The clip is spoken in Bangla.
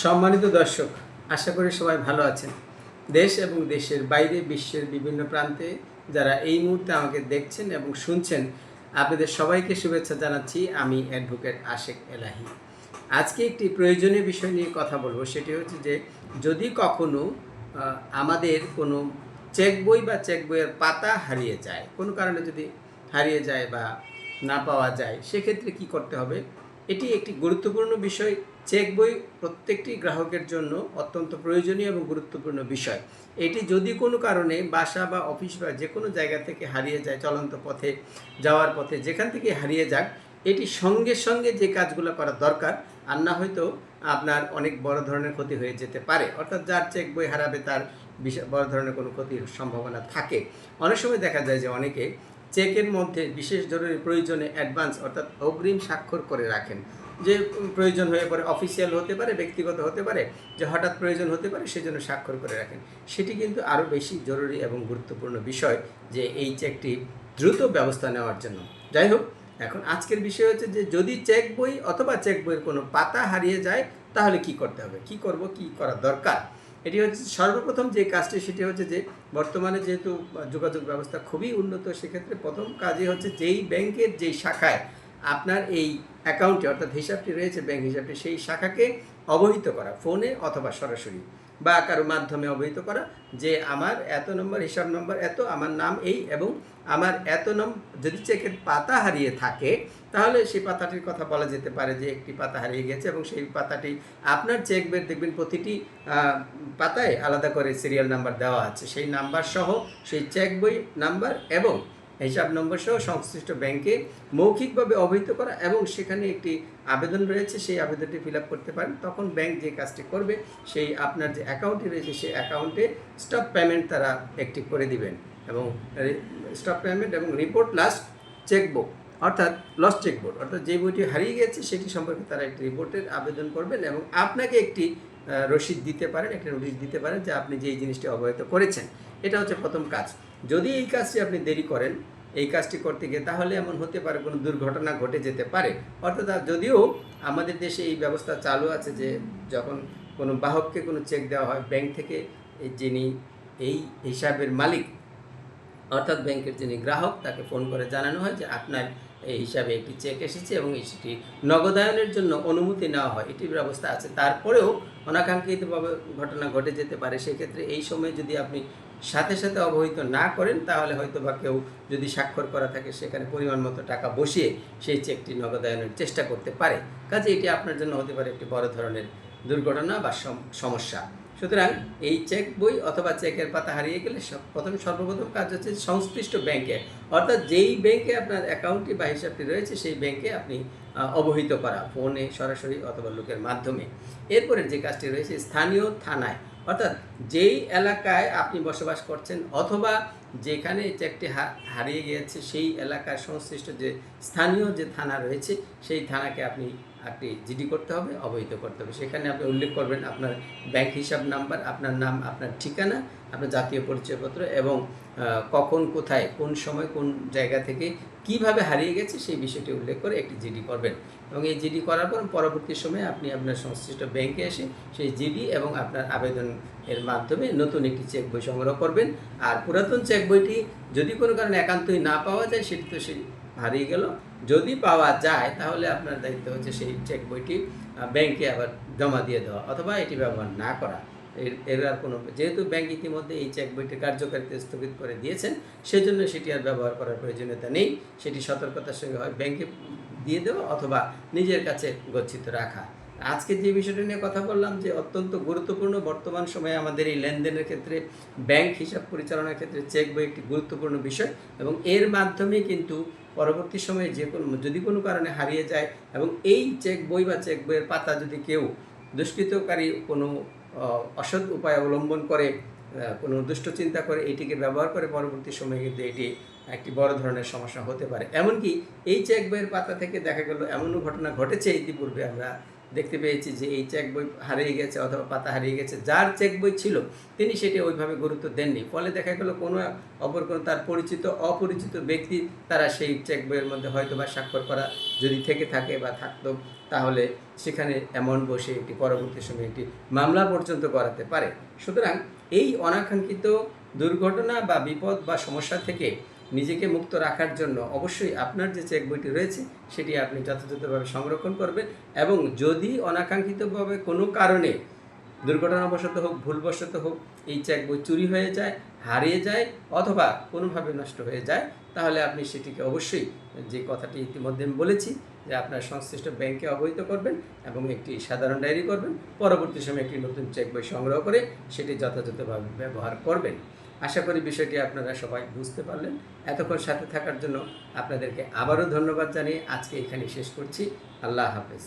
সম্মানিত দর্শক, আশা করি সবাই ভালো আছেন। দেশ এবং দেশের বাইরে বিশ্বের বিভিন্ন প্রান্তে যারা এই মুহূর্তে আমাকে দেখছেন এবং শুনছেন, আপনাদের সবাইকে শুভেচ্ছা জানাচ্ছি। আমি অ্যাডভোকেট আশেক এলাহি। আজকে একটি প্রয়োজনীয় বিষয় নিয়ে কথা বলব, সেটি হচ্ছে যে যদি কখনো আমাদের কোনো চেক বই বা চেক বইয়ের পাতা হারিয়ে যায়, কোনো কারণে যদি হারিয়ে যায় বা না পাওয়া যায়, সেক্ষেত্রে কি করতে হবে? এটি একটি গুরুত্বপূর্ণ বিষয়। চেক বই প্রত্যেকটি গ্রাহকের জন্য অত্যন্ত প্রয়োজনীয় এবং গুরুত্বপূর্ণ বিষয়। এটি যদি কোনো কারণে বাসা বা অফিস বা যে কোনো জায়গা থেকে হারিয়ে যায়, চলন্ত পথে, যাওয়ার পথে যেখান থেকে হারিয়ে যাক, এটি সঙ্গে সঙ্গে যে কাজগুলো করা দরকার, আর না হয়তো আপনার অনেক বড় ধরনের ক্ষতি হয়ে যেতে পারে। অর্থাৎ যার চেক বই হারাবে, তার বড় ধরনের কোনো ক্ষতির সম্ভাবনা থাকে। অনেক সময় দেখা যায় যে অনেকে চেকের মধ্যে বিশেষ জরুরি প্রয়োজনে অ্যাডভান্স অর্থাৎ অগ্রিম স্বাক্ষর করে রাখেন। যে প্রয়োজন হয়ে পড়ে অফিসিয়াল হতে পারে, ব্যক্তিগত হতে পারে, যে হঠাৎ প্রয়োজন হতে পারে, সেজন্য স্বাক্ষর করে রাখেন। সেটি কিন্তু আরও বেশি জরুরি এবং গুরুত্বপূর্ণ বিষয় যে এই চেকটি দ্রুত ব্যবস্থা নেওয়ার জন্য। যাই হোক, এখন আজকের বিষয় হচ্ছে যে যদি চেক বই অথবা চেক বইয়ের কোনো পাতা হারিয়ে যায়, তাহলে কি করতে হবে? কি করব? কি করা দরকার? এটি হচ্ছে সর্বপ্রথম যে কাজটি, সেটি হচ্ছে যে বর্তমানে যেহেতু যোগাযোগ ব্যবস্থা খুবই উন্নত, সেক্ষেত্রে প্রথম কাজই হচ্ছে যেই ব্যাংকের যেই শাখায় আপনার এই অ্যাকাউন্টে অর্থাৎ হিসাবটি রয়েছে ব্যাংক হিসাবটি, সেই শাখাকে অবহিত করা ফোনে অথবা সরাসরি বা কারও মাধ্যমে অবহিত করা, যে আমার এত নম্বর হিসাব নম্বর এত, আমার নাম এই এবং আমার এত নম, যদি চেকের পাতা হারিয়ে থাকে, তাহলে সেই পাতাটির কথা বলা যেতে পারে যে একটি পাতা হারিয়ে গেছে এবং সেই পাতাটি আপনার চেক বের দেখবেন প্রতিটি পাতায় আলাদা করে সিরিয়াল নাম্বার দেওয়া আছে। সেই নাম্বার সহ সেই চেক বই নাম্বার এবং হিসাব নম্বর সহ সংশ্লিষ্ট ব্যাংকে মৌখিকভাবে অবহিত করা এবং সেখানে একটি আবেদন রয়েছে, সেই আবেদনটি ফিল করতে পারেন। তখন ব্যাংক যে কাজটি করবে, সেই আপনার যে অ্যাকাউন্টটি রয়েছে, সেই অ্যাকাউন্টে স্টপ পেমেন্ট তারা অ্যাক্টিভ করে দিবেন এবং স্টপ পেমেন্ট এবং রিপোর্ট লাস্ট চেকবুক অর্থাৎ লস চেকবুক অর্থাৎ যে বইটি হারিয়ে গেছে, সেটি সম্পর্কে তারা একটি রিপোর্টের আবেদন করবেন এবং আপনাকে একটি রসিদ দিতে পারেন, একটা নোটিশ দিতে পারেন যে আপনি যে এই জিনিসটি অবহিত করেছেন। এটা হচ্ছে প্রথম কাজ। যদি এই কাজটি আপনি দেরি করেন এই কাজটি করতে গিয়ে তাহলে এমন হতে পারে কোনো দুর্ঘটনা ঘটে যেতে পারে। অর্থাৎ যদিও আমাদের দেশে এই ব্যবস্থা চালু আছে যে যখন কোনো বাহককে কোনো চেক দেওয়া হয় ব্যাংক থেকে যিনি এই হিসাবের মালিক, অর্থাৎ ব্যাংকের যিনি গ্রাহক, তাকে ফোন করে জানানো হয় যে আপনার এই হিসাবে একটি চেক এসেছে এবং সেটি নগদায়নের জন্য অনুমতি নেওয়া হয়। এটির ব্যবস্থা আছে। তারপরেও অনাকাঙ্ক্ষিতভাবে ঘটনা ঘটে যেতে পারে, সেক্ষেত্রে এই সময় যদি আপনি সাথে সাথে অবহিত না করেন, তাহলে হয়তো বা কেউ যদি স্বাক্ষর করা থাকে, সেখানে পরিমাণ মতো টাকা বসিয়ে সেই চেকটি নগদায়নের চেষ্টা করতে পারে। কাজে এটি আপনার জন্য হতে পারে একটি বড় ধরনের দুর্ঘটনা বা সমস্যা। সুতরাং এই চেক বই অথবা চেকের পাতা হারিয়ে গেলে সব- প্রথম সর্বপ্রথম কাজ হচ্ছে সংশ্লিষ্ট ব্যাংকে, অর্থাৎ যেই ব্যাংকে আপনার অ্যাকাউন্টটি বা হিসাবটি রয়েছে সেই ব্যাংকে আপনি অবহিত করা, ফোনে, সরাসরি অথবা লোকের মাধ্যমে। এরপরে যে কাজটি রয়েছে স্থানীয় থানায়, অর্থাৎ যেই এলাকায় আপনি বসবাস করছেন অথবা যেখানে চেকটি হারিয়ে গিয়েছে সেই এলাকার সংশ্লিষ্ট যে স্থানীয় যে থানা রয়েছে, সেই থানাকে আপনি একটি জিডি করতে হবে, অবহিত করতে হবে। সেখানে আপনি উল্লেখ করবেন আপনার ব্যাংক হিসাব নাম্বার আপনার নাম, আপনার ঠিকানা, আপনার জাতীয় পরিচয়পত্র এবং কখন, কোথায়, কোন সময়, কোন জায়গা থেকে কীভাবে হারিয়ে গেছে সেই বিষয়টি উল্লেখ করে একটি জিডি করবেন। এবং এই জিডি করার পর পরবর্তী সময়ে আপনি আপনার সংশ্লিষ্ট ব্যাংকে এসে সেই জিডি এবং আপনার আবেদন এর মাধ্যমে নতুন একটি চেক বই সংগ্রহ করবেন। আর পুরাতন চেক বইটি যদি কোনো কারণে একান্তই না পাওয়া যায়, সেটি তো সেই হারিয়ে গেল। যদি পাওয়া যায়, তাহলে আপনার দায়িত্ব হচ্ছে সেই চেক বইটি ব্যাংকে আবার জমা দিয়ে দেওয়া অথবা এটি ব্যবহার না করা। এর এর আর কোনো, যেহেতু ব্যাংক ইতিমধ্যে এই চেক বইটি কার্যকারিতা স্থগিত করে দিয়েছেন, সেজন্য সেটি আর ব্যবহার করার প্রয়োজনীয়তা নেই। সেটি সতর্কতার সঙ্গে হয় ব্যাংকে দিয়ে দেওয়া অথবা নিজের কাছে গচ্ছিত রাখা। আজকে যে বিষয়টা নিয়ে কথা বললাম যে অত্যন্ত গুরুত্বপূর্ণ বর্তমান সময়ে আমাদের এই লেনদেনের ক্ষেত্রে ব্যাংক হিসাব পরিচালনার ক্ষেত্রে চেক বই একটি গুরুত্বপূর্ণ বিষয় এবং এর মাধ্যমে কিন্তু পরবর্তী সময়ে যে কোনো, যদি কোনো কারণে হারিয়ে যায় এবং এই চেক বই বা চেক বইয়ের পাতা যদি কেউ দুষ্কৃতকারী কোনো অসৎ উপায় অবলম্বন করে কোনো দুষ্ট চিন্তা করে এটিকে ব্যবহার করে পরবর্তী সময়ে কিন্তু এটি একটি বড় ধরনের সমস্যা হতে পারে। এমনকি এই চেক বইয়ের পাতা থেকে দেখা গেল এমনও ঘটনা ঘটেছে ইতিপূর্বে আমরা দেখতে পেয়েছি যে এই চেক বই হারিয়ে গেছে অথবা পাতা হারিয়ে গেছে। যার চেক বই ছিল, তিনি সেটি ওইভাবে গুরুত্ব দেননি। ফলে দেখা গেল কোনো অপর কোনো তার পরিচিত, অপরিচিত ব্যক্তি তারা সেই চেক বইয়ের মধ্যে হয়তো বা স্বাক্ষর করা যদি থেকে থাকে বা থাকতো, তাহলে সেখানে এমন বসে একটি পরবর্তী সময়ে একটি মামলা পর্যন্ত করাতে পারে। সুতরাং এই অনাকাঙ্ক্ষিত দুর্ঘটনা বা বিপদ বা সমস্যা থেকে নিজেকে মুক্ত রাখার জন্য অবশ্যই আপনার যে চেক বইটি রয়েছে, সেটি আপনি যথাযথভাবে সংরক্ষণ করবেন এবং যদি অনাকাঙ্ক্ষিতভাবে কোনো কারণে দুর্ঘটনাবশত হোক, ভুলবশত হোক, এই চেক বই চুরি হয়ে যায়, হারিয়ে যায় অথবা কোনোভাবে নষ্ট হয়ে যায়, তাহলে আপনি সেটিকে অবশ্যই যে কথাটি ইতিমধ্যে আমি বলেছি, যে আপনার সংশ্লিষ্ট ব্যাংকে অবহিত করবেন এবং একটি সাধারণ ডায়েরি করবেন। পরবর্তী সময়ে একটি নতুন চেক বই সংগ্রহ করে সেটি যথাযথভাবে ব্যবহার করবেন। আশা করি বিষয়টি আপনারা সবাই বুঝতে পারলেন। এতক্ষণ সাথে থাকার জন্য আপনাদেরকে আবারও ধন্যবাদ জানিয়ে আজকে এখানে শেষ করছি। আল্লাহ হাফেজ।